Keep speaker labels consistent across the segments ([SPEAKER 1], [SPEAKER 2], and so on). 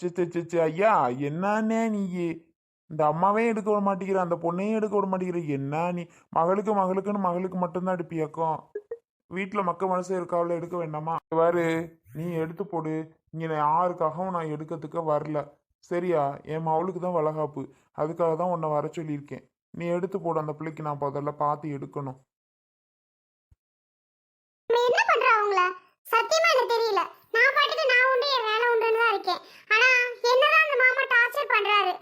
[SPEAKER 1] C ஐயா என்னன்னே நீ? இந்த அம்மாவே எடுக்க விட மாட்டேங்கிற அந்த பொண்ணையும் எடுக்க விட மாட்டேங்கிற என்ன நீ? மகளுக்கு மகளுக்குன்னு மகளுக்கு மட்டும்தான் எடுப்பியாக்கும் வீட்டில் மக்க மனசு இருக்காவில் எடுக்க வேண்டாமா? வரு நீ எடுத்து போடு. இங்கே யாருக்காகவும் நான் எடுக்கிறதுக்கு வரல. சரியா? என் மவளுக்கு தான் வளகாப்பு. அதுக்காக தான் உன்னை வர சொல்லியிருக்கேன். நீ எடுத்து போடு அந்த பிள்ளைக்கு நான் முதல்ல பார்த்து எடுக்கணும்.
[SPEAKER 2] என்ன பண்றோம் அவங்கள? சத்தியமா எனக்கு தெரியல. நான் பாட்டுக்கு நான் உண்டு என் வேலை உண்டுன்னு தான் இருக்கேன். ஆனா என்னதான் அந்த மாமா டார்ச்சர் பண்றாரு.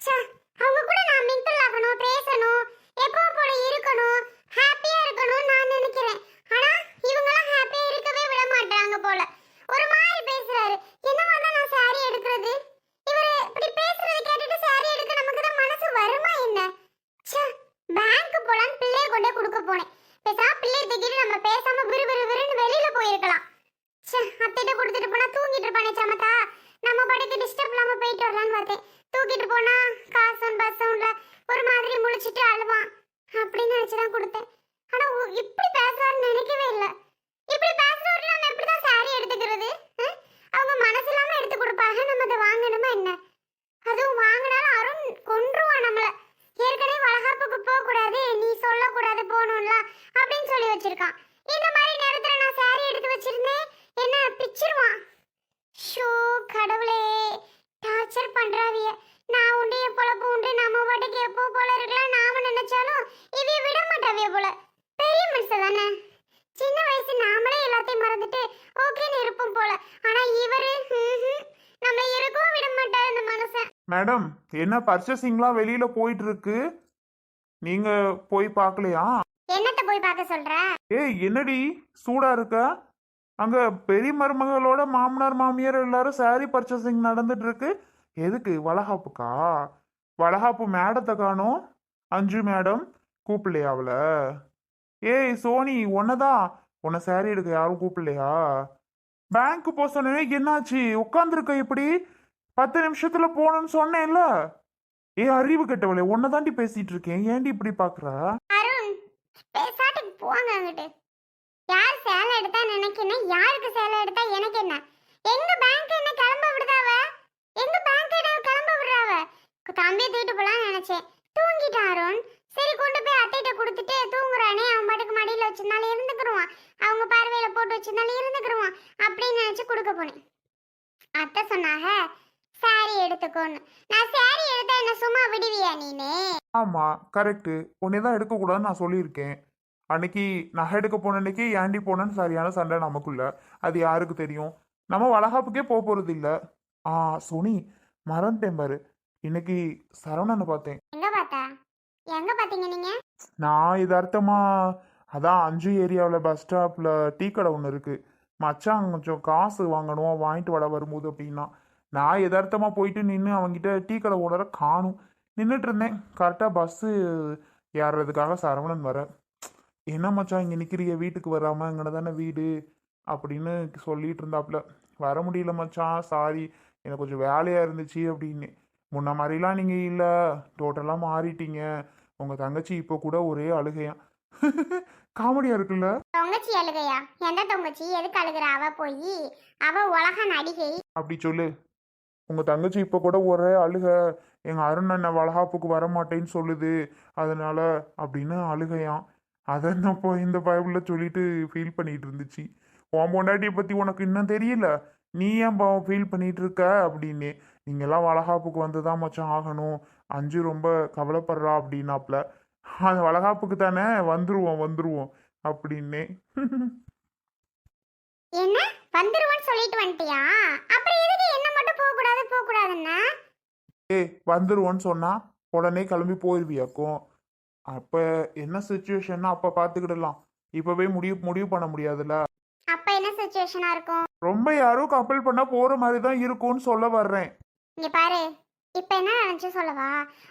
[SPEAKER 2] ச்சே அவங்க கூட நான் மிங்கிள் ஆகணும் பேசணும் எப்போ போல இருக்கணும் ஹாப்பியா இருக்கணும் நான் நினைக்கிறேன். ஆனா இவங்கலாம் ஹாப்பியா இருக்கவே விட மாட்டாங்க போல. ஒரு மாதிரி பேசுறாரு. என்னவா தான் நான் சாரி எடுக்கிறது? இவரு இப்படி பேசுறதை கேட்டுட்டு சாரி எடுக்க நமக்கு தான் மனசு வருமா என்ன? ச்சே பேங்க் போலான்னு பிள்ளைய கொண்டே கொடுக்க போனேன். பேசாம பிள்ளைய தூக்கிட்டு நம்ம பேசாம விறு போயிருக்கலாம். ச்சே அத்தைட்ட கொடுத்துட்டு போனா தூங்கிட்டு இருப்பானே சமத்தா நம்ம படுக்க டிஸ்டர்ப் இல்லாம போயிட்டு வரலாம்னு பார்த்தேன். தூக்கிட்டு போனா காசும் பஸ்ஸும் ஒரு மாதிரி முழிச்சிட்டு அழுவான். அப்படின்னு நினைச்சுதான் கொடுத்தேன். ஆனா இப்படி பேச நினைக்கவே இல்லை இப்படி பேசுறவர்கள் நம்ம எப்படிதான் சாரி எடுத்துக்கிறது அஹ்? அவங்க மனசு இல்லாம எடுத்து கொடுப்பாங்க நம்ம அதை வாங்கணுமா என்ன அதுவும் வாங்கினாலும் அருண் கொன்றுவான் நம்மள ஏற்கனவே வளகாப்புக்கு போக கூடாது நீ சொல்லக்கூடாது போகணும்ல அப்படின்னு சொல்லி வச்சிருக்கான் இந்த மாதிரி நேரத்துல நான் சாரி எடுத்து வச்சிருந்தேன் என்ன பிச்சிருவான் ஷோ கடவுளே டார்ச்சர் பண்றாவிய நான் உண்டு என் பொழப்பு உண்டு நம்ம பாட்டுக்கு எப்போ போல இருக்கலாம் நாம நினைச்சாலும் இவைய விட மாட்டாவிய போல பெரிய மனுஷன் தானே சின்ன வயசு நாமளே எல்லாத்தையும் மறந்துட்டு ஓகேன்னு இருப்போம் போல ஆனா இவரு ம்ஹும். நம்ம இருக்கவும் விட மாட்டாரு இந்த மனுஷன்
[SPEAKER 1] மேடம் என்ன பர்ச்சேசிங்லாம் வெளியில போயிட்டு இருக்கு நீங்க போய் பார்க்கலையா?
[SPEAKER 2] என்னத்த போய் பார்க்க சொல்ற?
[SPEAKER 1] ஏய் என்னடி? சூடா இருக்க? அங்க பெரிய மருமகளோட மாமனார் மாமியார் எல்லாரும் saree பர்ச்சேசிங் நடந்துட்டு இருக்கு எதுக்கு? வளகாப்புக்கா? வளகாப்பு மேடத்தை காணோம். அஞ்சு மேடம் கூப்பிடலையா அவள? ஏய் சோனி உன்னதான் உன்னை saree எடுக்க யாரும் கூப்பிடலையா? பேங்க் போக சொன்னேனே என்னாச்சு? உட்காந்துருக்க இப்படி பத்து நிமிஷத்துல போகணும்னு சொன்னேன்ல. ஏ அறிவு கெட்டவளே உன்னை தாண்டி பேசிட்டு இருக்கேன். ஏன்டி இப்படி பாக்குற?
[SPEAKER 2] அருண் பேசாட்டுக்கு போங்க அங்கிட்டு. யார் சேலை எடுத்தா நினைக்கிறேன் யாருக்கு சேலை எடுத்தா எனக்கு என்ன? எங்க பேங்க் என்ன கிளம்ப விடுதாவ? எங்க பேங்க் என்ன கிளம்ப விடுறாவ? தம்பியை தூக்கிட்டு போலாம்னு நினைச்சேன். தூங்கிட்டான் அருண். சரி கொண்டு போய் அத்தைகிட்ட கொடுத்துட்டு தூங்குறானே. அவன் பாட்டுக்கு மடியில வச்சிருந்தாலும் இருந்துக்கிருவான். அவங்க பார்வையில போட்டு வச்சிருந்தாலும் இருந்துக்கிடுவான் அப்படின்னு நினைச்சு கொடுக்க போனேன். அத்தை சொன்னாக சாரி எடுத்துக்கோன்னு. நான் சாரி எடுத்தா என்ன சும்மா விடுவியா நீனு?
[SPEAKER 1] ஆமா கரெக்டு உன்னை தான் எடுக்கக்கூடாதுன்னு நான் சொல்லியிருக்கேன். அன்னைக்கு நகை எடுக்க போன அன்னைக்கு ஏண்டி போனேன்னு சரியான சண்டை நமக்குள்ள. அது யாருக்கு தெரியும்? நம்ம வளகாப்புக்கே போக போறது இல்ல. ஆ சோனி மறந்துட்டேன் பாரு. இன்னைக்கு சரவணனை பார்த்தேன்.
[SPEAKER 2] எங்க பார்த்தா? எங்க பாத்தீங்க நீங்க?
[SPEAKER 1] நான் இது அர்த்தமா அதான் அஞ்சு ஏரியாவில் பஸ் ஸ்டாப்பில் டீ கடை ஒன்று இருக்கு. மச்சான் கொஞ்சம் காசு வாங்கணும் வாங்கிட்டு வர வரும்போது அப்படின்னா. நான் எதார்த்தமாக போயிட்டு நின்று அவன்கிட்ட டீ கடை ஓனரை காணும். நின்றுட்டு இருந்தேன். கரெக்டாக பஸ்ஸு ஏறுறதுக்காக சரவணன் வர. என்ன மச்சான் இங்கே நிற்கிறிய வீட்டுக்கு வராமல் இங்கே தானே வீடு? அப்படின்னு சொல்லிட்டு இருந்தாப்புல வர முடியல மச்சான். சாரி எனக்கு கொஞ்சம் வேலையாக இருந்துச்சு அப்படின்னு. முன்ன மாதிரிலாம் நீங்கள் இல்லை. டோட்டலாக மாறிட்டீங்க. உங்கள் தங்கச்சி இப்போ கூட ஒரே அழுகையாம் காமெடியாக இருக்குல்ல?
[SPEAKER 2] தொங்கச்சி அழுகையா? எந்த தொங்கச்சி? எதுக்கு அழுகுற? அவ போய் அவ உலக நடிகை.
[SPEAKER 1] அப்படி சொல்லு. உங்கள் தங்கச்சி இப்போ கூட ஒரே அழுக எங்கள் அருண் அண்ணன் வளகாப்புக்கு வர மாட்டேன்னு சொல்லுது அதனால அப்படின்னு அழுகையாம். அதை நான் இப்போ இந்த பயபிளில் சொல்லிட்டு ஃபீல் பண்ணிட்டு இருந்துச்சு. உன் பொண்டாட்டியை பற்றி உனக்கு இன்னும் தெரியல? நீ ஏன் ஃபீல் பண்ணிட்டு இருக்க? அப்படின்னு. நீங்கெல்லாம் வளகாப்புக்கு வந்து தான் மச்சான் ஆகணும். அஞ்சு ரொம்ப கவலைப்படுறா அப்படின்னாப்ல. அந்த வளகாப்புக்கு தானே? வந்துருவோம் வந்துருவோம் அப்படின்னே.
[SPEAKER 2] என்ன? வந்துருவோன்னு சொல்லிட்டு வந்துட்டியா? அப்புறம் கூடாதுன்னா
[SPEAKER 1] ஏய் வந்துருவோன்னு சொன்னா உடனே கிளம்பி போயிருவியாக்கும் அப்ப என்ன சுச்சுவேஷன்னா அப்ப பாத்துக்கிடலாம். இப்பவே முடிவு முடிவு பண்ண முடியாதுல்ல?
[SPEAKER 2] அப்ப என்ன சுச்சுவேஷனா இருக்கும்?
[SPEAKER 1] ரொம்ப யாரோ கப்பல் பண்ணா போற மாதிரி தான் இருக்கும்னு சொல்ல வர்றேன்.
[SPEAKER 2] இங்க பாரு இப்ப என்ன நினைச்சு சொல்லவா?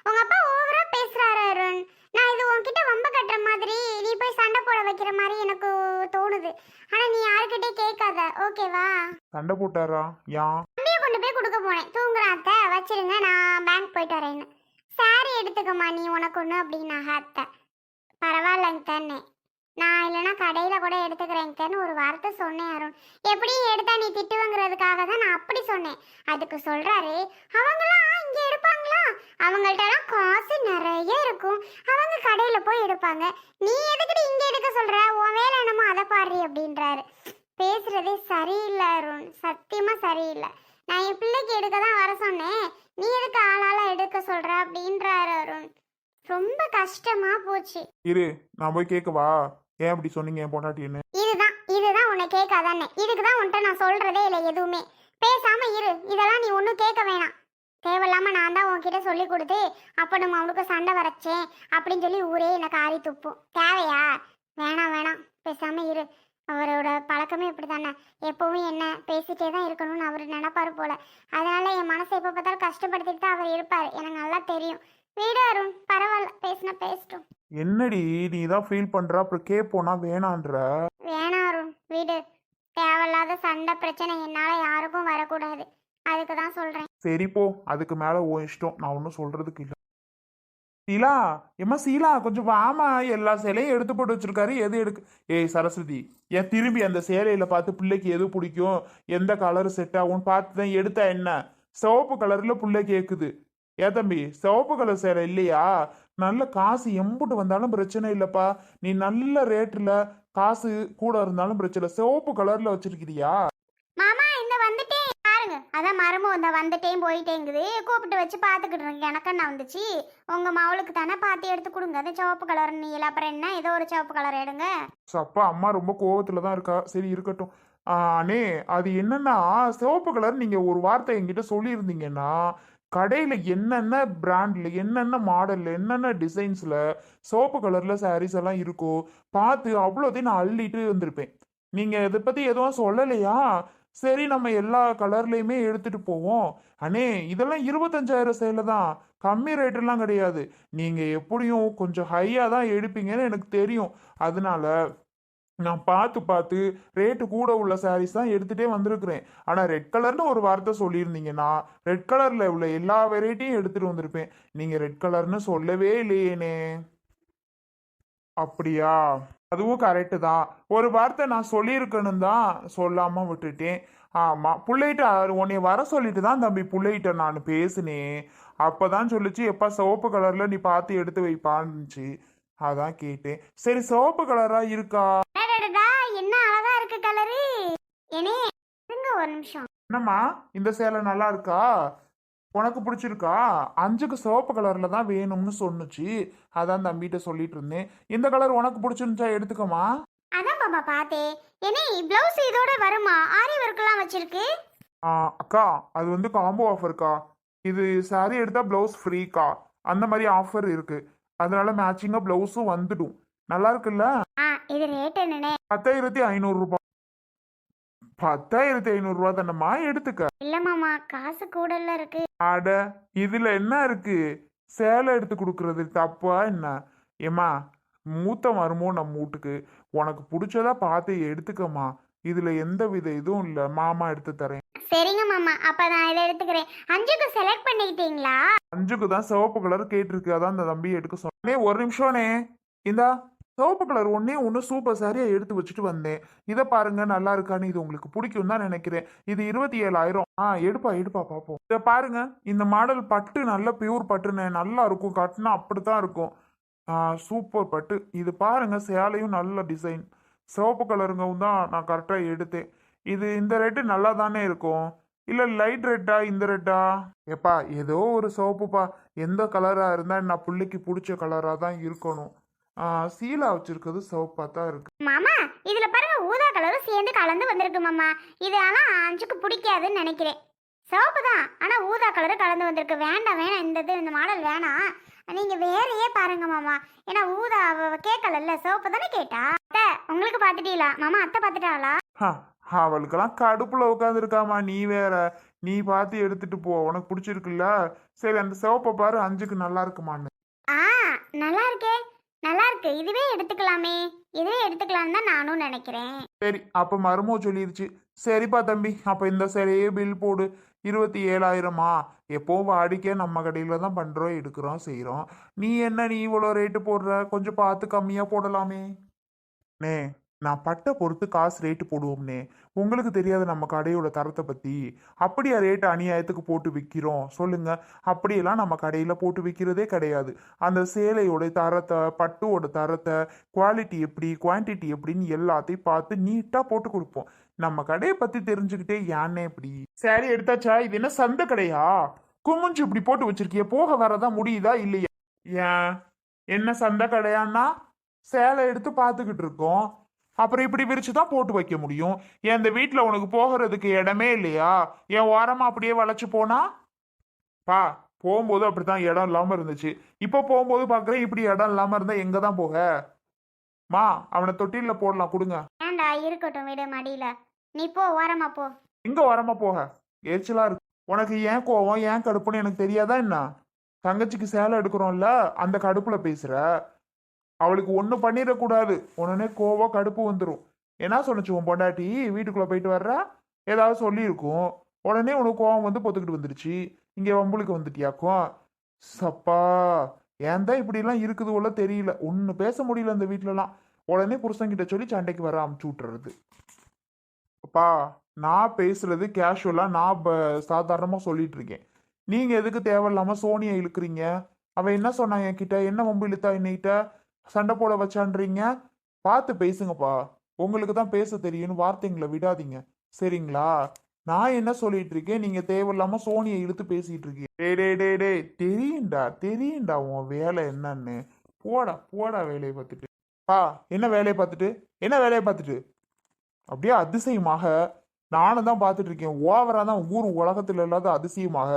[SPEAKER 2] உங்க அப்பா ஓவரா பேசுறாரு அருண். நான் இது உன்கிட்ட வம்ப கட்டுற மாதிரி நீ போய் சண்டை போட வைக்கிற மாதிரி எனக்கு தோணுது. ஆனா நீ யாருக்கிட்டே கேட்காத. ஓகேவா
[SPEAKER 1] சண்டை போட்டாரா?
[SPEAKER 2] தம்பியை கொண்டு போய் கொடுக்க போனேன். வச்சிருங்க நான் பேங்க் போயிட்டு வரேன்னு. சாரி எடுத்துக்கம்மா நீ உனக்கு ஒன்று அப்படின்னாக அத்தை பரவாயில்லங்க தானே நான் இல்லைன்னா கடையில் கூட எடுத்துக்கிறேங்கன்னு ஒரு வார்த்தை சொன்னேன் அருண். எப்படியும் எடுத்தா நீ திட்டுவங்கிறதுக்காக தான் நான் அப்படி சொன்னேன். அதுக்கு சொல்கிறாரு அவங்களாம் இங்கே எடுப்பாங்களா? அவங்கள்ட்டலாம் காசு நிறைய இருக்கும். அவங்க கடையில் போய் எடுப்பாங்க. நீ எதுக்கிட்டு இங்கே எடுக்க சொல்கிற உன் வேலை என்னமோ அதை பாடுறி அப்படின்றாரு. பேசுகிறதே சரியில்லை அருண். சத்தியமாக சரியில்லை. நான் என் பிள்ளைக்கு எடுக்க தான் வர சொன்னேன். நீ எதுக்கு ஆளால எடுக்க சொல்ற? அப்படின்றாரு அருண். ரொம்ப கஷ்டமா போச்சு.
[SPEAKER 1] இரு நான் போய் கேட்கவா ஏன் அப்படி சொன்னீங்க என் பொண்டாட்டின்னு?
[SPEAKER 2] இதுதான் இதுதான் உன்னை கேட்காதானே இதுக்கு தான் உன்கிட்ட நான் சொல்றதே இல்லை எதுவுமே. பேசாம இரு. இதெல்லாம் நீ ஒன்றும் கேட்க வேணாம். தேவையில்லாம நான் தான் உன்கிட்ட சொல்லி கொடுத்து அப்போ நம்ம அவனுக்கு சண்டை வரச்சேன் அப்படின்னு சொல்லி ஊரே என்னை காரி துப்பும். தேவையா? வேணாம் வேணாம். பேசாம இரு. அவரோட பழக்கமே இப்படி தானே எப்பவும் என்ன பேசிட்டே தான் இருக்கணும்னு அவர் நினைப்பாரு போல. அதனால என் மனசை எப்போ பார்த்தாலும் கஷ்டப்படுத்திட்டு தான் அவர் இருப்பார். எனக்கு நல்லா தெரியும். வீடு அருண் பரவாயில்ல. பேசினா பேசட்டும்.
[SPEAKER 1] என்னடி நீ தான் ஃபீல் பண்ற? அப்புறம் கேட்போனா வேணான்ற?
[SPEAKER 2] வேணாம் அருண் வீடு. தேவையில்லாத சண்டை பிரச்சனை என்னால் யாருக்கும் வரக்கூடாது. அதுக்கு தான் சொல்கிறேன்
[SPEAKER 1] சரி போ. அதுக்கு மேல உன் இஷ்டம். நான் ஒன்றும் சொல்றதுக்கு இல்லை. சீலா? ஏமா சீலா கொஞ்சம் வாமா எல்லா சேலையும் எடுத்து போட்டு வச்சிருக்காரு. எது எடுக்க ஏய் சரஸ்வதி ஏன் திரும்பி அந்த சேலையில பார்த்து பிள்ளைக்கு எது பிடிக்கும்? எந்த கலர் செட் ஆகும்? பார்த்து தான் எடுத்தா என்ன? சிவப்பு கலர்ல பிள்ளை கேக்குது. ஏ தம்பி சிவப்பு கலர் சேலை இல்லையா? நல்ல காசு எம்புட்டு வந்தாலும் பிரச்சனை இல்லப்பா. நீ நல்ல ரேட்டில் காசு கூட இருந்தாலும் பிரச்சனை இல்லை. சிவப்பு கலர்ல வச்சிருக்கிறியா?
[SPEAKER 2] மாமா பாருங்க. அதான் மரமும் வந்த வந்துட்டேன் போயிட்டேங்குது. கூப்பிட்டு வச்சு பார்த்துக்கிட்டு இருக்கு எனக்கு என்ன வந்துச்சு? உங்கள் மவளுக்கு தானே பார்த்து எடுத்து கொடுங்க. அது சிவப்பு கலர் நீல அப்புறம் என்ன? ஏதோ ஒரு சிவப்பு கலர் எடுங்க.
[SPEAKER 1] அப்பா அம்மா ரொம்ப கோவத்துல தான் இருக்கா? சரி இருக்கட்டும். அண்ணே அது என்னன்னா சிவப்பு கலர் நீங்க ஒரு வார்த்தை என்கிட்ட சொல்லியிருந்தீங்கன்னா கடையில் என்னென்ன பிராண்டில் என்னென்ன மாடலில் என்னென்ன டிசைன்ஸில் சிவப்பு கலரில் சாரீஸ் எல்லாம் இருக்கோ பார்த்து அவ்வளோதையும் நான் அள்ளிட்டு வந்திருப்பேன். நீங்கள் இதை பற்றி எதுவும் சொல்லலையா? சரி நம்ம எல்லா கலர்லேயுமே எடுத்துட்டு போவோம். அண்ணே இதெல்லாம் இருபத்தஞ்சாயிரம் சேலை தான். கம்மி ரேட்டெல்லாம் கிடையாது. நீங்க எப்படியும் கொஞ்சம் ஹையா தான் எடுப்பீங்கன்னு எனக்கு தெரியும். அதனால நான் பார்த்து பார்த்து ரேட்டு கூட உள்ள சாரீஸ் தான் எடுத்துகிட்டே வந்திருக்கிறேன். ஆனால் ரெட் கலர்னு ஒரு வார்த்தை சொல்லியிருந்தீங்கன்னா ரெட் கலரில் உள்ள எல்லா வெரைட்டியும் எடுத்துகிட்டு வந்திருப்பேன். நீங்கள் ரெட் கலர்னு சொல்லவே இல்லையேனே. அப்படியா? அதுவும் கரெக்டு தான். ஒரு வார்த்தை நான் சொல்லியிருக்கணும் தான் சொல்லாமல் விட்டுட்டேன். ஆமாம் பிள்ளைகிட்ட உன்னை வர சொல்லிட்டு தான் தம்பி பிள்ளைகிட்ட நான் பேசினேன். அப்போ தான் சொல்லிச்சு எப்போ சிவப்பு கலரில் நீ பார்த்து எடுத்து வைப்பான்னுச்சு. அதான் கேட்டேன். சரி சிவப்பு கலராக இருக்கா?
[SPEAKER 2] என்ன அழகா இருக்கு கலரு
[SPEAKER 1] என்னம்மா இந்த சேலை நல்லா இருக்கா? உனக்கு பிடிச்சிருக்கா? அஞ்சுக்கு சிவப்பு கலர்ல தான் வேணும்னு சொன்னுச்சு. அதான் தம்பிகிட்ட சொல்லிட்டு இருந்தேன். இந்த கலர் உனக்கு பிடிச்சிருந்துச்சா எடுத்துக்கமா?
[SPEAKER 2] அதான் பாப்பா பார்த்தேன். என்னே பிளவுஸ் இதோட வருமா? ஆரி ஒர்க்கெல்லாம் வச்சிருக்கு?
[SPEAKER 1] அக்கா அது வந்து காம்போ ஆஃபர்க்கா இது saree எடுத்தா ப்ளவுஸ் ஃப்ரீக்கா அந்த மாதிரி ஆஃபர் இருக்கு. அதனால மேட்சிங்காக ப்ளவுஸும் வந்துடும். நல்லா இருக்குல்ல?
[SPEAKER 2] இது ரேட் என்னண்ணே
[SPEAKER 1] பத்தாயிரத்தி ஐநூறுரூபா பத்தாயிரத்தி ஐநூறுரூவா தானம்மா? எடுத்துக்க.
[SPEAKER 2] இல்ல மாமா காசு கூடல இருக்கு.
[SPEAKER 1] அட இதுல என்ன இருக்கு? சேலை எடுத்து கொடுக்கறது தப்பா என்ன? ஏம்மா மூத்த மருமோ நம்ம வீட்டுக்கு உனக்கு பிடிச்சதா பார்த்து எடுத்துக்கம்மா. இதுல எந்த வித இதுவும் இல்ல. மாமா எடுத்து தரேன்.
[SPEAKER 2] சரிங்க மாமா. அப்ப நான் இதை எடுத்துக்கிறேன். அஞ்சுக்கு செலக்ட் பண்ணிக்கிட்டீங்களா
[SPEAKER 1] அஞ்சுக்கு தான் சிவப்பு கலர் கேட்டிருக்கு. அதான் அந்த தம்பி எடுக்க சொன்னேன். ஒரு நிமிஷம்னே இந்தா. சிவப்பு கலர் ஒன்றே ஒன்று சூப்பர் சாரியாக எடுத்து வச்சுட்டு வந்தேன். இதை பாருங்க நல்லா இருக்கான்னு இது உங்களுக்கு பிடிக்கும் தான் நினைக்கிறேன். இது இருபத்தி ஏழாயிரம் ஆ எடுப்பா எடுப்பா பார்ப்போம் இதை பாருங்க இந்த மாடல் பட்டு நல்ல பியூர் பட்டுன்னு நல்லா இருக்கும். கட்டினா அப்படித்தான் இருக்கும். சூப்பர் பட்டு. இது பாருங்க சேலையும் நல்ல டிசைன் சிவப்பு கலருங்கவும் தான் நான் கரெக்டாக எடுத்தேன். இது இந்த ரெட்டு நல்லா தானே இருக்கும்? இல்லை லைட் ரெட்டா இந்த ரெட்டா ஏப்பா ஏதோ ஒரு சிவப்புப்பா. எந்த கலராக இருந்தால் நான் பிள்ளைக்கு பிடிச்ச கலராக தான் இருக்கணும். சீலா வச்சிருக்கிறது சிவப்பாக தான் இருக்கு.
[SPEAKER 2] மாமா இதுல பாருங்க ஊதா கலரும் சேர்ந்து கலந்து வந்திருக்கு மாமா. இது ஆனா அஞ்சுக்கு பிடிக்காதுன்னு நினைக்கிறேன். சிவப்பு தான் ஆனா ஊதா கலரு கலந்து வந்திருக்கு. வேண்டாம் வேணாம் இந்த இது இந்த மாடல் வேணாம். நீங்க வேறையே பாருங்க மாமா. ஏன்னா ஊதா கேட்கல சிவப்பு தானே கேட்டா? அத்தை உங்களுக்கு பார்த்துட்டீங்களா? மாமா அத்தை பார்த்துட்டாளா
[SPEAKER 1] ஹா, அவளுக்கெல்லாம் கடுப்புல உட்காந்துருக்காமா நீ வேற நீ பார்த்து எடுத்துட்டு போ. உனக்கு பிடிச்சிருக்குல்ல. சரி அந்த சிவப்பை பாரு அஞ்சுக்கு நல்லா இருக்குமான்னு.
[SPEAKER 2] ஆ நல்லா இருக்கே. நல்லா இருக்கு இதுவே எடுத்துக்கலாமே. இதுவே எடுத்துக்கலாம்னு தான் நானும் நினைக்கிறேன்.
[SPEAKER 1] சரி அப்போ மருமோ சொல்லிருச்சு. சரிப்பா தம்பி அப்போ இந்த சேலையே பில் போடு. இருபத்தி ஏழாயிரமா? எப்போவும் வாடிக்கை நம்ம கடையில் தான் பண்ணுறோம் எடுக்கிறோம் செய்கிறோம் நீ என்ன நீ இவ்வளோ ரேட்டு போடுற? கொஞ்சம் பார்த்து கம்மியாக போடலாமே. நே நான் பட்டை பொறுத்து காசு ரேட்டு போடுவோம்னே. உங்களுக்கு தெரியாது நம்ம கடையோட தரத்தை பத்தி. அப்படியா ரேட்டு அநியாயத்துக்கு போட்டு விற்கிறோம் சொல்லுங்க. அப்படியெல்லாம் நம்ம கடையில போட்டு விற்கிறதே கிடையாது. அந்த சேலையோட தரத்தை பட்டுவோட தரத்தை குவாலிட்டி எப்படி குவான்டிட்டி எப்படின்னு எல்லாத்தையும் பார்த்து நீட்டா போட்டு கொடுப்போம். நம்ம கடையை பத்தி தெரிஞ்சுக்கிட்டே ஏன்னே இப்படி? சேலை எடுத்தாச்சா? இது என்ன சந்தை கடையா? குமிஞ்சு இப்படி போட்டு வச்சிருக்கிய. போக வரதான் முடியுதா இல்லையா? ஏன்? என்ன சந்தை கடையான்னா சேலை எடுத்து பார்த்துக்கிட்டு இருக்கோம். அப்புறம் இப்படி விரிச்சு தான் போட்டு வைக்க முடியும். ஏன் இந்த வீட்டில் உனக்கு போகிறதுக்கு இடமே இல்லையா? என் ஓரமா அப்படியே வளைச்சு போனா? பா போகும்போது அப்படித்தான் இடம் இல்லாமல் இருந்துச்சு. இப்போ போகும்போது பார்க்குறேன் இப்படி இடம் இல்லாமல் இருந்தால் எங்கே தான் போக? மா அவனை தொட்டிலில் போடலாம் கொடுங்க.
[SPEAKER 2] ஏன்டா இருக்கட்டும் விடு மடியில. நீ போ ஓரமா போ.
[SPEAKER 1] எங்க வரமா போக? எரிச்சலா இருக்கு. உனக்கு ஏன் கோவம் ஏன் கடுப்புன்னு எனக்கு தெரியாதா என்ன? தங்கச்சிக்கு சேலை எடுக்கிறோம்ல அந்த கடுப்புல பேசுற. அவளுக்கு ஒன்றும் பண்ணிடக்கூடாது. உடனே கோவம் கடுப்பு வந்துடும் என்ன சொன்னுச்சு உன் பொண்டாட்டி? வீட்டுக்குள்ளே போயிட்டு வர்றா? ஏதாவது சொல்லியிருக்கும். உடனே உனக்கு கோவம் வந்து பொத்துக்கிட்டு வந்துடுச்சு இங்கே வம்புளுக்கு வந்துட்டியாக்கும் சப்பா ஏன் தான் இப்படிலாம் இருக்குது உள்ள தெரியல. ஒன்று பேச முடியல இந்த வீட்டிலலாம் உடனே புருஷன்கிட்ட சொல்லி சண்டைக்கு வர அமுச்சு விட்டுறது. அப்பா நான் பேசுறது கேஷுவலாக நான் ப- சொல்லிட்டு இருக்கேன் நீங்கள் எதுக்கு தேவையில்லாமல் சோனியை இழுக்கிறீங்க? அவன் என்ன சொன்னான் என்கிட்ட? என்ன வம்பு இழுத்தா என்னகிட்ட? சண்டை போட வச்சான்றீங்க? பார்த்து பேசுங்கப்பா. உங்களுக்கு தான் பேச தெரியும்னு வார்த்தைங்களை விடாதீங்க. சரிங்களா? நான் என்ன சொல்லிட்டு இருக்கேன்? நீங்க தேவையில்லாம சோனியை இழுத்து பேசிட்டு இருக்கீங்க. டே டே டே டே. தெரியும்டா தெரியும்டா உன் வேலை என்னன்னு. போடா போடா வேலையை பார்த்துட்டு. பா என்ன வேலையை பார்த்துட்டு? என்ன வேலையை பார்த்துட்டு? அப்படியே அதிசயமாக நானும் தான் பார்த்துட்டு இருக்கேன். ஓவராக தான் ஊர் உலகத்தில் இல்லாத அதிசயமாக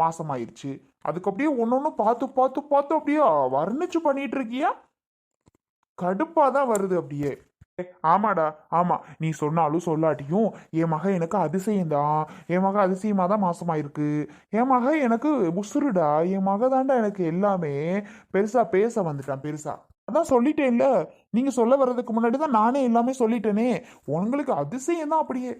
[SPEAKER 1] மாசமாயிருச்சு. அதுக்கு அப்படியே ஒன்று பார்த்து பார்த்து பார்த்து அப்படியே வர்ணிச்சு பண்ணிட்டு இருக்கியா? கடுப்பாக தான் வருது அப்படியே. ஆமாடா ஆமா நீ சொன்னாலும் சொல்லாட்டியும் என் மக எனக்கு அதிசயம் தான் என் மக அதிசயமா தான் மாசமாயிருக்கு. என் மக எனக்கு உசுருடா என் மக தாண்டா எனக்கு எல்லாமே பெருசா பேச வந்துட்டான் பெருசா. அதான் சொல்லிட்டேன்ல. நீங்க சொல்ல வர்றதுக்கு முன்னாடி தான் நானே எல்லாமே சொல்லிட்டேனே. உங்களுக்கு அதிசயம் தான் அப்படியே.